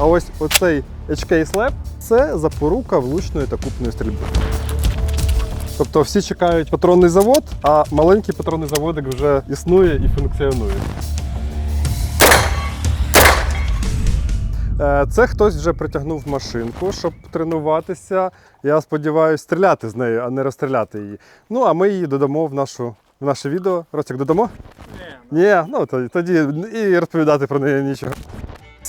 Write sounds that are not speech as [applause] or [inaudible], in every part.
А ось оцей HK Slab – це запорука влучної та купної стрільби. Тобто всі чекають патронний завод, а маленький патронний заводик вже існує і функціонує. Е, Це хтось вже притягнув машинку, щоб тренуватися. Я сподіваюся, стріляти з нею, а не розстріляти її. Ну, а ми її додамо в, нашу, в наше відео. Ростик, додамо? Ні. Ні, ну тоді і розповідати про неї нічого.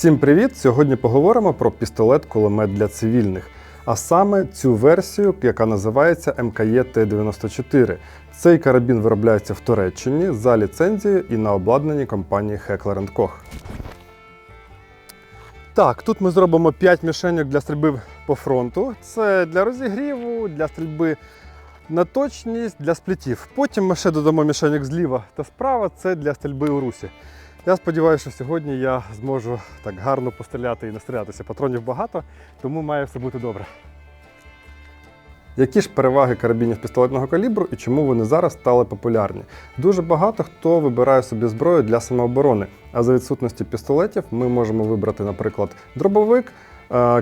Всім привіт! Сьогодні поговоримо про пістолет-кулемет для цивільних. А саме цю версію, яка називається МКЄ Т-94. Цей карабін виробляється в Туреччині за ліцензією і на обладнанні компанії Heckler Koch. Так, тут ми зробимо 5 мішеньок для стрільби по фронту. Це для розігріву, для стрільби на точність, для сплітів. Потім ми ще додамо мішеньок зліва та справа. Це для стрільби у русі. Я сподіваюся, що сьогодні я зможу так гарно постріляти і настрілятися. Патронів багато, тому має все бути добре. Які ж переваги карабінів пістолетного калібру і чому вони зараз стали популярні? Дуже багато хто вибирає собі зброю для самооборони, а за відсутності пістолетів ми можемо вибрати, наприклад, дробовик,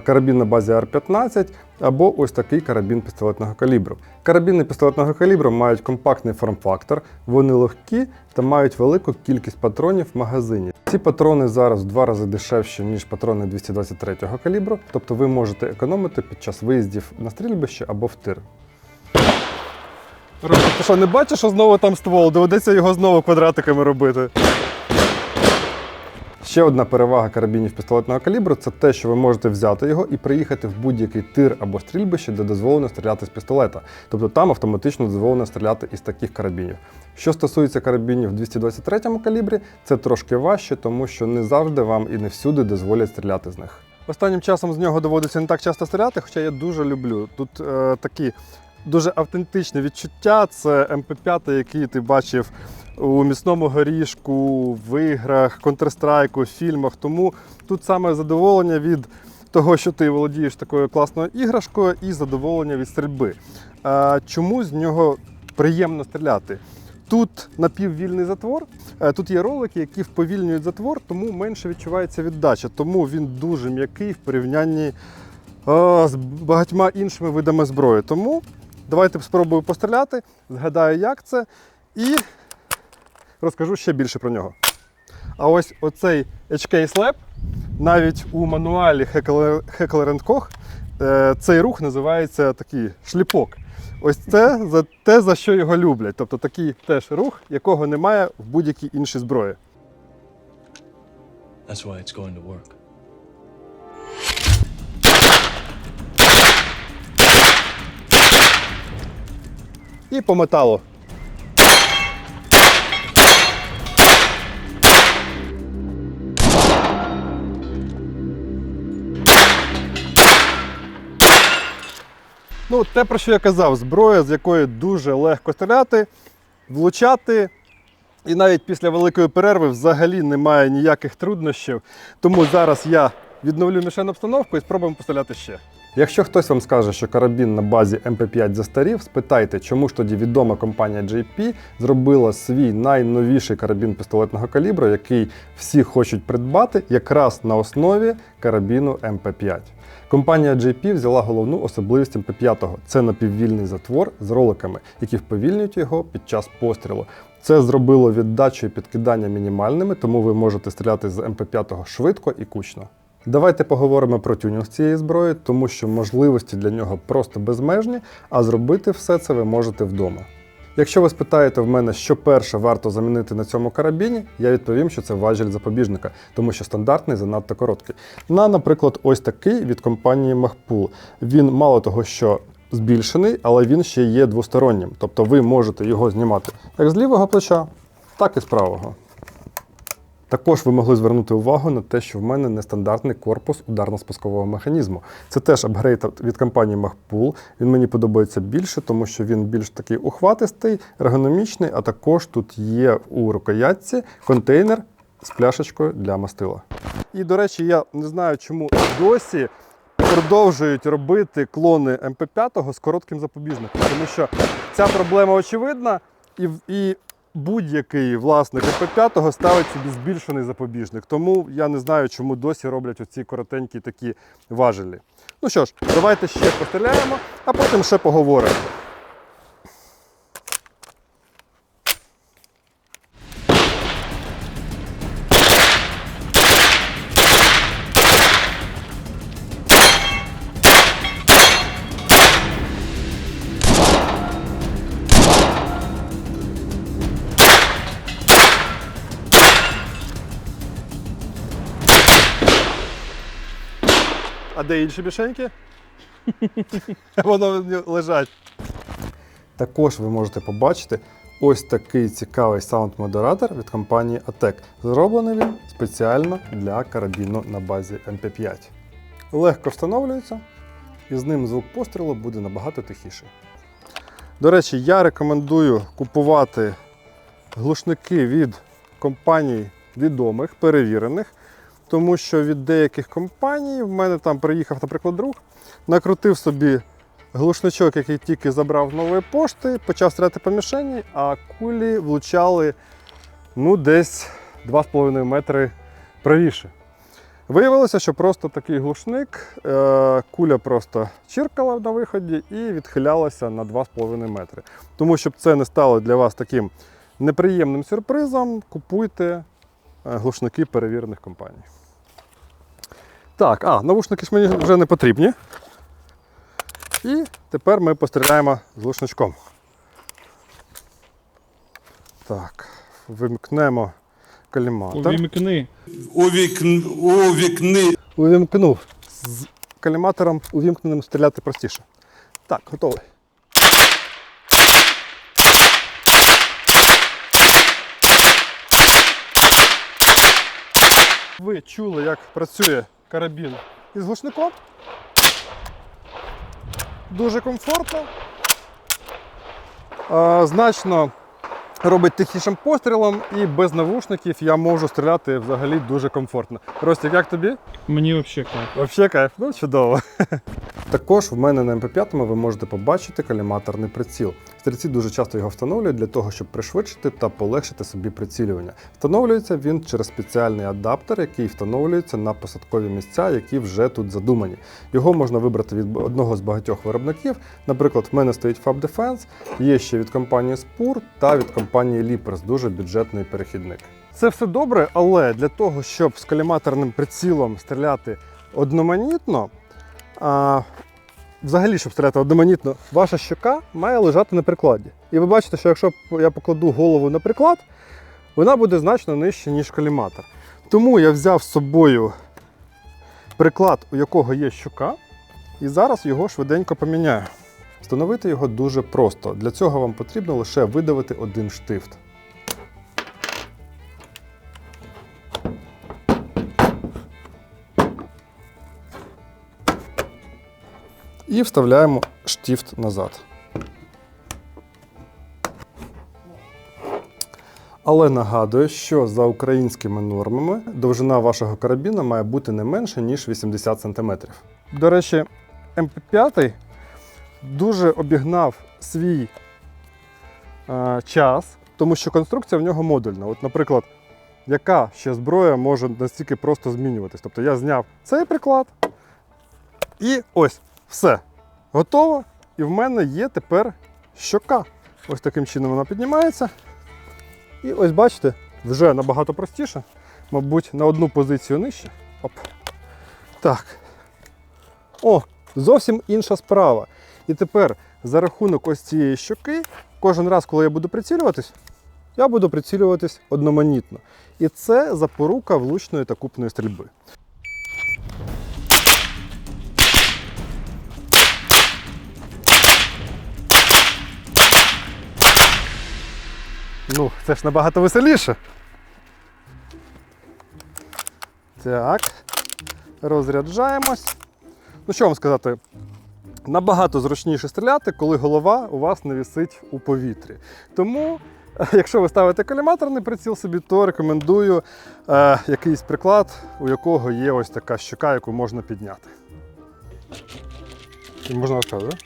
карабін на базі R15 або ось такий карабін пістолетного калібру. Карабіни пістолетного калібру мають компактний форм-фактор, вони легкі та мають велику кількість патронів в магазині. Ці патрони зараз в два рази дешевші, ніж патрони 223-го калібру, тобто ви можете економити під час виїздів на стрільбище або в тир. Ти що, не бачиш, що знову там ствол? Доведеться його знову квадратиками робити. Ще одна перевага карабінів пістолетного калібру це те, що ви можете взяти його і приїхати в будь-який тир або стрільбище, де дозволено стріляти з пістолета. Тобто там автоматично дозволено стріляти із таких карабінів. Що стосується карабінів в 223 калібрі, це трошки важче, тому що не завжди вам і не всюди дозволять стріляти з них. Останнім часом з нього доводиться не так часто стріляти, хоча я дуже люблю. Тут е, такі дуже автентичне відчуття. Це МП5, який ти бачив у міцному горішку, в іграх, Counter-Strike, фільмах. Тому тут саме задоволення від того, що ти володієш такою класною іграшкою, і задоволення від стрільби. Чому з нього приємно стріляти? Тут напіввільний затвор, е, тут є ролики, які вповільнюють затвор, тому менше відчувається віддача. Тому він дуже м'який в порівнянні е, з багатьма іншими видами зброї. Тому давайте спробую постріляти, згадаю, як це, і розкажу ще більше про нього. А ось оцей HK Slab, навіть у мануалі Heckler Heckler Koch е, цей рух називається такий шліпок. Ось це за те, за що його люблять. Тобто такий теж рух, якого немає в будь-якій іншій зброї. That's why it's going to work. І по металу. Ну, те, про що я казав, зброя, з якої дуже легко стріляти, влучати. І навіть після великої перерви взагалі немає ніяких труднощів. Тому зараз я відновлю мішену обстановку і спробуємо постріляти ще. Якщо хтось вам скаже, що карабін на базі МП5 застарів, спитайте, чому ж тоді відома компанія JP зробила свій найновіший карабін пістолетного калібру, який всі хочуть придбати якраз на основі карабіну МП5. Компанія JP взяла головну особливість МП5 – це напіввільний затвор з роликами, які вповільнюють його під час пострілу. Це зробило віддачу і підкидання мінімальними, тому ви можете стріляти з МП5 швидко і кучно. Давайте поговоримо про тюнінг цієї зброї, тому що можливості для нього просто безмежні, а зробити все це ви можете вдома. Якщо ви спитаєте в мене, що перше варто замінити на цьому карабіні, я відповім, що це важіль запобіжника, тому що стандартний занадто короткий. На, наприклад, ось такий від компанії Mahpool. Він мало того, що збільшений, але він ще є двостороннім. Тобто ви можете його знімати як з лівого плеча, так і з правого. Також ви могли звернути увагу на те, що в мене нестандартний корпус ударно-спускового механізму. Це теж апгрейд від компанії Mahpool. Він мені подобається більше, тому що він більш такий ухватистий, ергономічний, а також тут є у рукоятці контейнер з пляшечкою для мастила. І, до речі, я не знаю, чому досі продовжують робити клони МП5 з коротким запобіжником, тому що ця проблема очевидна, і, і будь-який власник МП5 ставить собі збільшений запобіжник. Тому я не знаю, чому досі роблять оці коротенькі такі важелі. Ну що ж, давайте ще постріляємо, а потім ще поговоримо. А де інші мішеньки? [laughs] Воно лежать. Також ви можете побачити ось такий цікавий саунд-модератор від компанії ATEC. Зроблений він спеціально для карабіну на базі MP5. Легко встановлюється, і з ним звук пострілу буде набагато тихіший. До речі, я рекомендую купувати глушники від компаній відомих, перевірених, тому що від деяких компаній в мене там приїхав, наприклад, друг, накрутив собі глушничок, який тільки забрав нової пошти, почав стріляти по мішені, а кулі влучали ну, десь 2,5 метри правіше. Виявилося, що просто такий глушник, е, куля просто чиркала на виході і відхилялася на 2,5 метри. Тому, щоб це не стало для вас таким неприємним сюрпризом, купуйте глушники перевірених компаній. Так, а, навушники ж мені вже не потрібні. І тепер ми постріляємо з глушничком. Так, вимкнемо коліматор. Увімкни. у, вікн, у вікни Увімкнув. З коліматором увімкненим стріляти простіше. Так, готовий. Ви чули, як працює карабін із глушником. Дуже комфортно. Значно робить тихішим пострілом і без навушників я можу стріляти взагалі дуже комфортно. Ростик, як тобі? Мені взагалі кайф. Вообще кайф, ну чудово. [laughs] Також в мене на МП5 ви можете побачити коліматорний приціл. Стрільці дуже часто його встановлюють для того, щоб пришвидшити та полегшити собі прицілювання. Встановлюється він через спеціальний адаптер, який встановлюється на посадкові місця, які вже тут задумані. Його можна вибрати від одного з багатьох виробників. Наприклад, в мене стоїть Fab Defense, є ще від компанії Spur та від компанії Leapers, дуже бюджетний перехідник. Це все добре, але для того, щоб з коліматорним прицілом стріляти одноманітно, взагалі, щоб стріляти одноманітно, ваша щока має лежати на прикладі. І ви бачите, що якщо я покладу голову на приклад, вона буде значно нижче, ніж коліматор. Тому я взяв з собою приклад, у якого є щока, і зараз його швиденько поміняю. Встановити його дуже просто. Для цього вам потрібно лише видавити один штифт. І вставляємо штифт назад. Але нагадую, що за українськими нормами довжина вашого карабіна має бути не менше, ніж 80 см. До речі, МП5 дуже обігнав свій е, час, тому що конструкція в нього модульна. От, наприклад, яка ще зброя може настільки просто змінюватись? Тобто я зняв цей приклад і ось все. Готово. І в мене є тепер щока. Ось таким чином вона піднімається. І ось бачите, вже набагато простіше. Мабуть, на одну позицію нижче. Оп. Так. О, зовсім інша справа. І тепер за рахунок ось цієї щоки, кожен раз, коли я буду прицілюватись, я буду прицілюватись одноманітно. І це запорука влучної та купної стрільби. Ну, це ж набагато веселіше. Так. Розряджаємось. Ну, що вам сказати? Набагато зручніше стріляти, коли голова у вас не висить у повітрі. Тому, е, якщо ви ставите коліматорний приціл собі, то рекомендую е, якийсь приклад, у якого є ось така щока, яку можна підняти. Можна розказувати?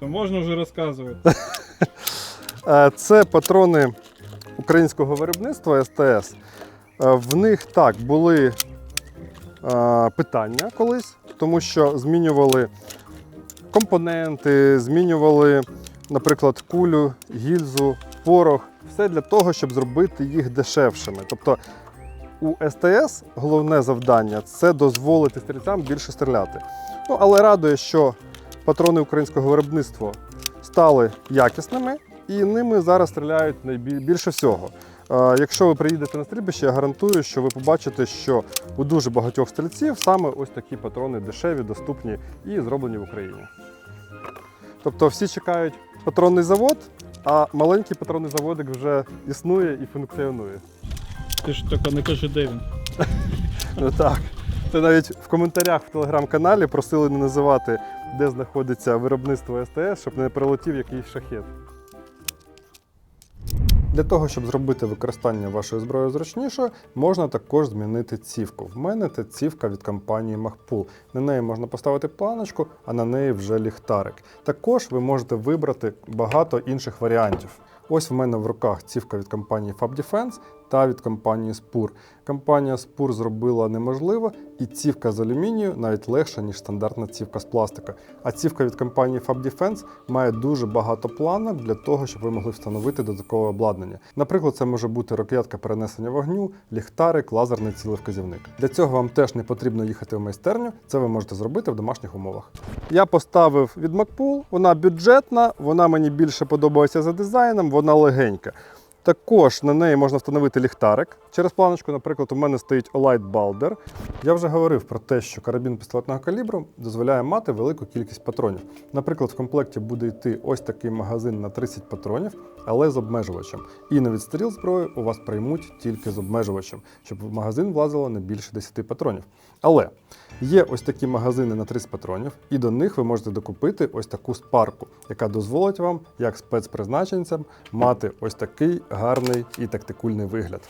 То можна вже розказувати. [laughs] Е, Це патрони українського виробництва СТС. Е, В них так були е, питання колись, тому що змінювали компоненти, змінювали, наприклад, кулю, гільзу, порох. Все для того, щоб зробити їх дешевшими. Тобто у СТС головне завдання це дозволити стрільцям більше стріляти. Ну, але радує, що патрони українського виробництва стали якісними і ними зараз стріляють найбі- більше всього. Е, Якщо ви приїдете на стрільбище, я гарантую, що ви побачите, що у дуже багатьох стрільців саме ось такі патрони дешеві, доступні і зроблені в Україні. Тобто всі чекають патронний завод, а маленький патронний заводик вже існує і функціонує. Ти ж тільки не кажи, де він. [laughs] Ну так. Це навіть в коментарях в телеграм-каналі просили не називати, де знаходиться виробництво СТС, щоб не прилетів якийсь шахет. Для того, щоб зробити використання вашої зброї зручніше, можна також змінити цівку. В мене це цівка від компанії Махпул. На неї можна поставити планочку, а на неї вже ліхтарик. Також ви можете вибрати багато інших варіантів. Ось в мене в руках цівка від компанії Fab Defense та від компанії Spur. Компанія Spur зробила неможливо, і цівка з алюмінію навіть легша, ніж стандартна цівка з пластика. А цівка від компанії Fab Defense має дуже багато планок для того, щоб ви могли встановити додаткове обладнання. Наприклад, це може бути ракетка перенесення вогню, ліхтарик, лазерний цілевказівник. Для цього вам теж не потрібно їхати в майстерню. Це ви можете зробити в домашніх умовах. Я поставив від Macpool, вона бюджетна, вона мені більше подобається за дизайном, вона легенька. Також на неї можна встановити ліхтарик через планочку. Наприклад, у мене стоїть Olight Balder. Я вже говорив про те, що карабін пістолетного калібру дозволяє мати велику кількість патронів. Наприклад, в комплекті буде йти ось такий магазин на 30 патронів, але з обмежувачем. І на відстріл зброї у вас приймуть тільки з обмежувачем, щоб в магазин влазило не більше 10 патронів. Але є ось такі магазини на 30 патронів, і до них ви можете докупити ось таку спарку, яка дозволить вам, як спецпризначенцям, мати ось такий гарний і тактикульний вигляд.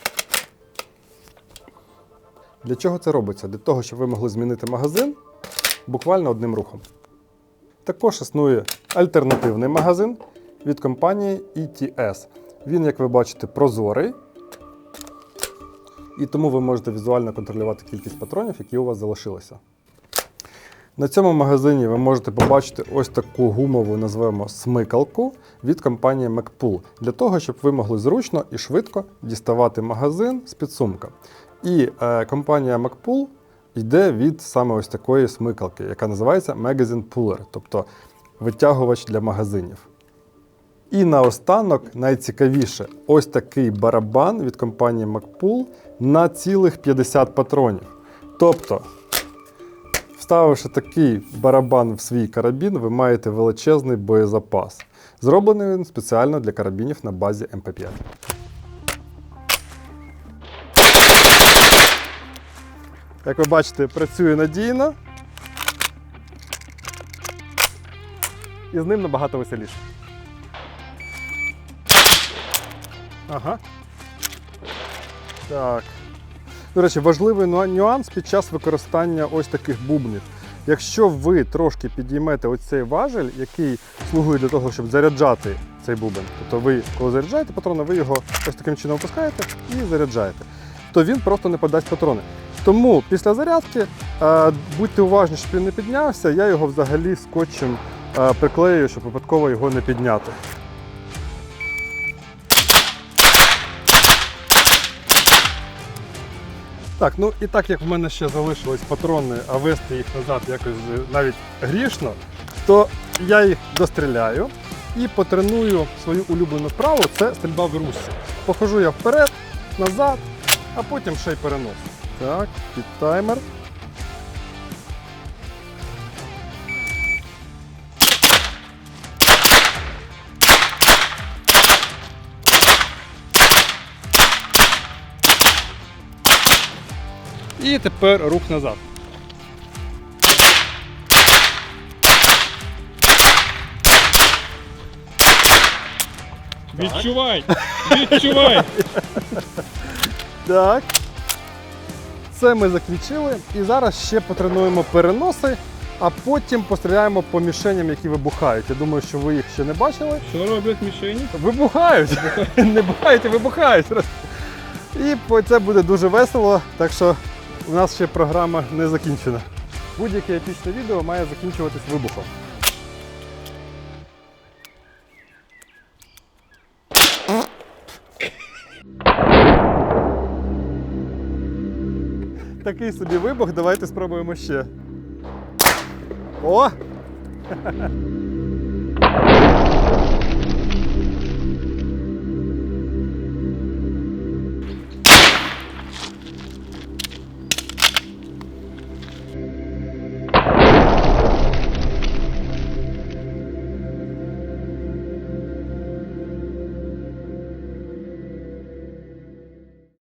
Для чого це робиться? Для того, щоб ви могли змінити магазин буквально одним рухом. Також існує альтернативний магазин від компанії ETS. Він, як ви бачите, прозорий. І тому ви можете візуально контролювати кількість патронів, які у вас залишилися. На цьому магазині ви можете побачити ось таку гумову, назвемо смикалку від компанії MacPool, для того, щоб ви могли зручно і швидко діставати магазин з підсумка. І е, компанія MacPool йде від саме ось такої смикалки, яка називається Magazine Puller, тобто витягувач для магазинів. І наостанок найцікавіше ось такий барабан від компанії MacPool на цілих 50 патронів. Тобто, вставивши такий барабан в свій карабін, ви маєте величезний боєзапас. Зроблений він спеціально для карабінів на базі МП5. Як ви бачите, працює надійно. І з ним набагато веселіше. Ага. Так. До речі, важливий нюанс під час використання ось таких бубнів. Якщо ви трошки підіймете ось цей важель, який слугує для того, щоб заряджати цей бубен, тобто ви, коли заряджаєте патрони, ви його ось таким чином опускаєте і заряджаєте, то він просто не подасть патрони. Тому після зарядки е, будьте уважні, щоб він не піднявся, я його взагалі скотчем е, приклею, щоб випадково його не підняти. Так, ну і так як в мене ще залишились патрони, а вести їх назад якось навіть грішно, то я їх достріляю і потреную свою улюблену вправу це стрільба в русі. Похожу я вперед, назад, а потім ще й перенос. Так, під таймер. І тепер рух назад. Відчувай! Відчувай! [laughs] Так. Це ми закінчили. І зараз ще потренуємо переноси а потім постріляємо по мішеням, які вибухають. Я думаю, що ви їх ще не бачили. Що роблять мішені? Вибухають. [laughs] Не бухають, а вибухають. І це буде дуже весело, так що у нас ще програма не закінчена. Будь-яке епічне відео має закінчуватись вибухом. Такий собі вибух, давайте спробуємо ще. О! [laughs]